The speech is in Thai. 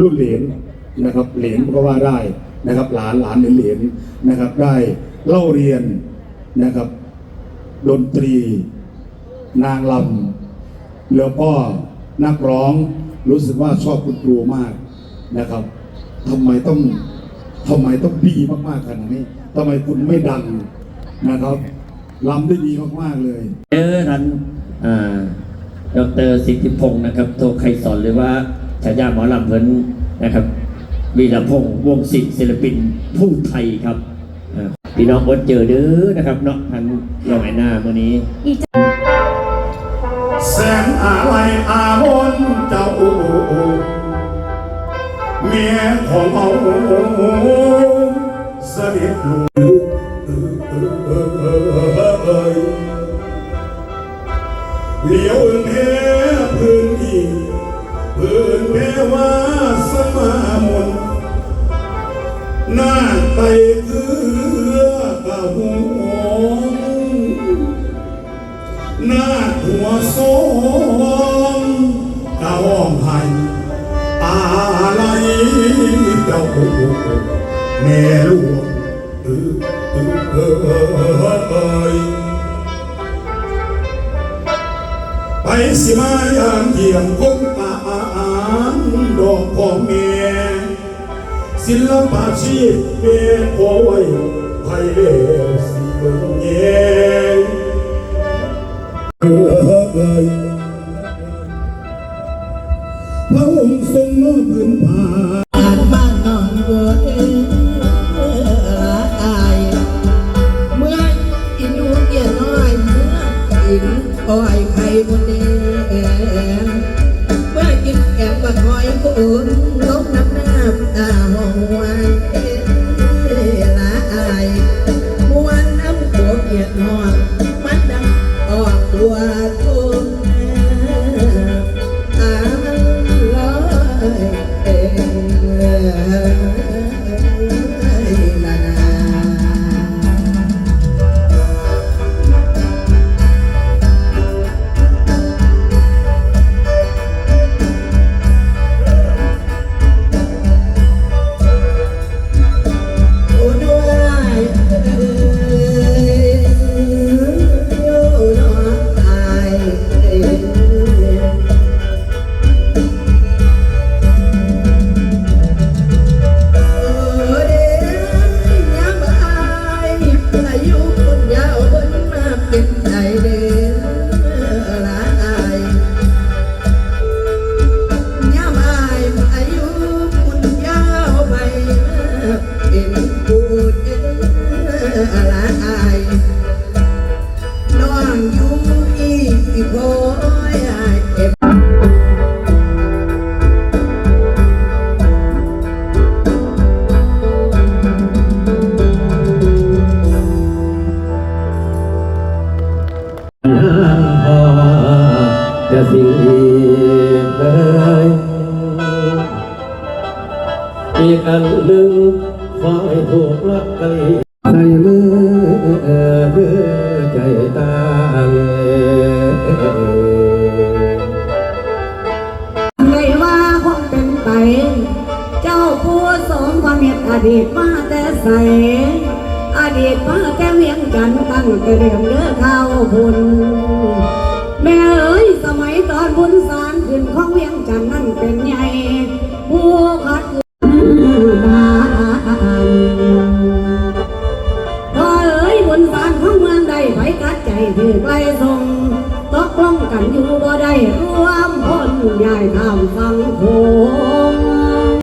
รุ่นเหลนนะครับเหลนก็ว่าได้นะครับหลานหลานเหลนๆนะครับ ได้เล่าเรียนนะครับ ดนตรี นางลำแล้วก็นักร้องรู้สึกว่าชอบคุณครูมากนะครับทำไมต้องทำไมต้องดีมากๆขนาดนี้ทำไมคุณไม่ดังนะครับลำได้ดีมากๆเลยเจอท่านอ่าดรสิทธิพงศ์นะครับโทรใครสอนหรือว่า ฉายาหมอลำเพิ่นนะครับวีรพงศ์วงศิลป์ศิลปินผู้ไทยครับพี่น้องอดเจอเด้อนะครับเนาะท่านรองไอ้หน้าเมื่อนี้แสงอะไรอาวรเจ้าเมียของเอาสด็จลูกเลี้ยวเห็นแพ้พื้นที่ พื้นแพ้ว่าสมามนหน้าไตเกือกะหงหน้าหัวโซมตาห้องไห้ตาไหลเจ้าแม่ลวงเออเออเออเอยไปสิมายามเยี่ยมคงตา นดอกของแม่ศิลปาชีพเป็นโอ้ยไทยเล่สิเบิ่งแยงเอ่ยพระองค์ทรงน้อมพื้นผาอ่านบ้านนอนบัวเองละอายเมื่ออินูเกียน้อยเมื่อกินอ้อยไข่บนแด ตุนลงน้ำหน้าตาหองวนละอายมวนน้ำตัวเกียดนอนมันดังออกตัวทุ่งอาลอยเอง น้องอยู่อีกโอ้ยอายเก็บพอจะสิเลยอีกอันหนึ่งขอให้ถูกลอตเต อดีตมาแต่ใส อดีตมาแต่เวียงกันตั้งแต่เรียมเด้อข้าวบุญแม่เอ้ยสมัยตอนบุญสารขึ้นของเวียงจันนั่นเป็นใหญ่ผู้คัดมาพอเอ้ยบุญสารของเมืองใดไปกัดใจถือไปทรงตกลงกันอยู่บ่ได้รวมพลใหญ่ทำฟังโค